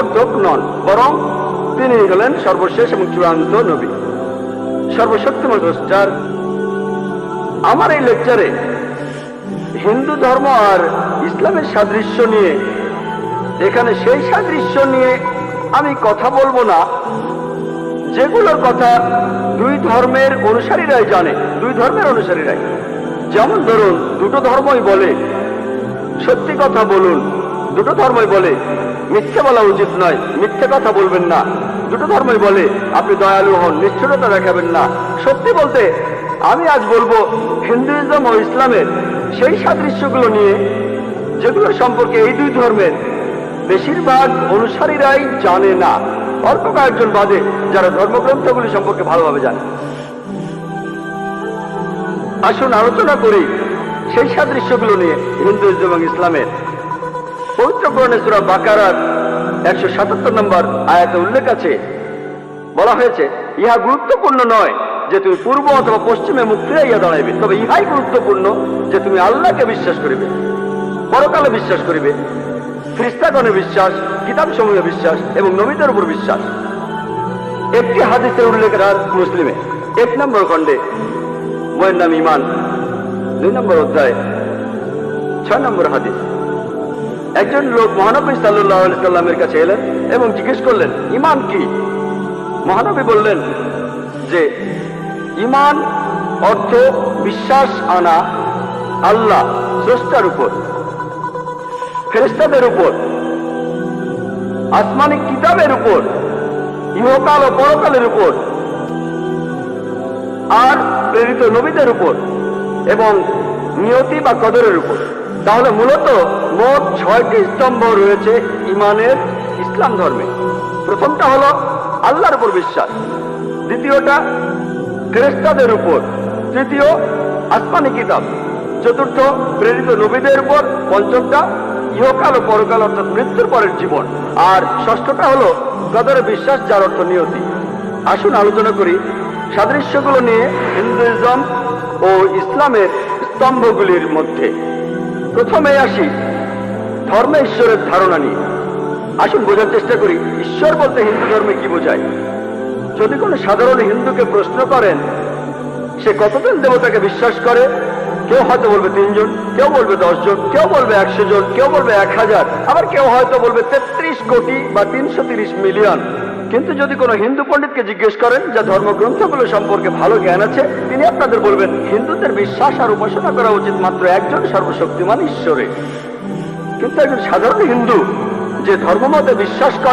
প্রবর্তক নন, বরং তিনি হলেন সর্বশেষ এবং চূড়ান্ত নবী। সর্বশক্তিমান স্রষ্টার, আমার এই লেকচারে হিন্দু ধর্ম আর ইসলামের সাদৃশ্য নিয়ে, এখানে সেই সাদৃশ্য নিয়ে আমি কথা বলব না, যেগুলোর কথা দুই ধর্মের অনুসারীরাই জানে, দুই ধর্মের অনুসারীরাই। যেমন ধরুন, দুটো ধর্মই বলে, সত্যি কথা বলুন দুটো ধর্মই বলে, মিথ্যে বলা উচিত নয়, মিথ্যে কথা বলবেন না। দুটো ধর্মই বলে, আপনি দয়ালু হন নিশ্চয়তা দেখাবেন না। সত্যি বলতে, আমি আজ বলব, হিন্দুইজম ও ইসলামের সেই সাদৃশ্যগুলো নিয়ে, যেগুলো সম্পর্কে এই দুই ধর্মের বেশিরভাগ অনুসারীরাই জানে না। অল্প কয়েকজন বাদে যারা ধর্মগ্রন্থগুলি সম্পর্কে ভালোভাবে জানে। আসুন আলোচনা করি সেই সাদৃশ্যগুলো নিয়ে হিন্দুইজম এবং ইসলামের। পবিত্র সূরা বাকারার একশো সাতাত্তর নম্বর আয়াতে উল্লেখ আছে। বলা হয়েছে, ইহা গুরুত্বপূর্ণ নয় যে তুমি পূর্ব অথবা পশ্চিমে মুখ ফিরাইয়া দাঁড়াইবে, তবে ইহাই গুরুত্বপূর্ণ যে তুমি আল্লাহকে বিশ্বাস করিবে, পরকালে বিশ্বাস করিবে খ্রিস্টাগণে বিশ্বাস কিতাব সমূহে বিশ্বাস এবং নবীদের উপর বিশ্বাস। একটি হাদিসের উল্লেখ আর মুসলিমে, এক নম্বর খণ্ডে বইয়ের নাম ইমান দুই নম্বর অধ্যায়, ছয় নম্বর হাদিস। একজন লোক মহানবী সাল্লাহ সাল্লামের কাছে এলেন এবং জিজ্ঞেস করলেন, ইমান কি? মহানবী বললেন যে, ইমান অর্থ বিশ্বাস আনা আল্লাহ স্রষ্টার উপর ফেরেস্তাদের উপর আসমানিক কিতাবের উপর, ইহকাল ও পরকালের উপর, আর প্রেরিত নবীদের উপর এবং নিয়তি বা কদরের উপর। তাহলে মূলত মোট ছয়টি স্তম্ভ রয়েছে ইমানের ইসলাম ধর্মে। প্রথমটা হলো আল্লাহর উপর বিশ্বাস। দ্বিতীয়টা ফেরেস্তাদের উপর। তৃতীয় আসমানি কিতাব। চতুর্থ প্রেরিত নবীদের উপর। পঞ্চমটা ইহকাল ও পরকাল অর্থাৎ মৃত্যুর পরের জীবন। আর ষষ্ঠটা হলো কদরে বিশ্বাস, যার অর্থ নিয়তি। আসুন আলোচনা করি সাদৃশ্যগুলো নিয়ে হিন্দুইজম ও ইসলামের স্তম্ভগুলির মধ্যে। প্রথমে আসি। ধর্মে ঈশ্বরের ধারণা নিয়ে। আসুন বোঝার চেষ্টা করি, ঈশ্বর বলতে হিন্দু ধর্মে কি বোঝায়? যদি কোনো সাধারণ হিন্দুকে প্রশ্ন করেন, সে কতজন দেবতাকে বিশ্বাস করে? কেউ হয়তো বলবে তিনজন, কেউ বলবে দশজন, কেউ বলবে একশো জন, কেউ বলবে এক হাজার, আবার কেউ হয়তো বলবে তেত্রিশ কোটি বা তিনশো মিলিয়ন। কিন্তু যদি কোনো হিন্দু পণ্ডিতকে জিজ্ঞেস করেন যা ধর্মগ্রন্থগুলো সম্পর্কে ভালো জ্ঞান আছে, তিনি আপনাদের বলবেন, হিন্দুদের বিশ্বাস আর উপাসনা করা উচিত মাত্র একজন সর্বশক্তিমান ঈশ্বরে। কিন্তু একজন সাধারণ হিন্দু যে ধর্মমতে বিশ্বাস করে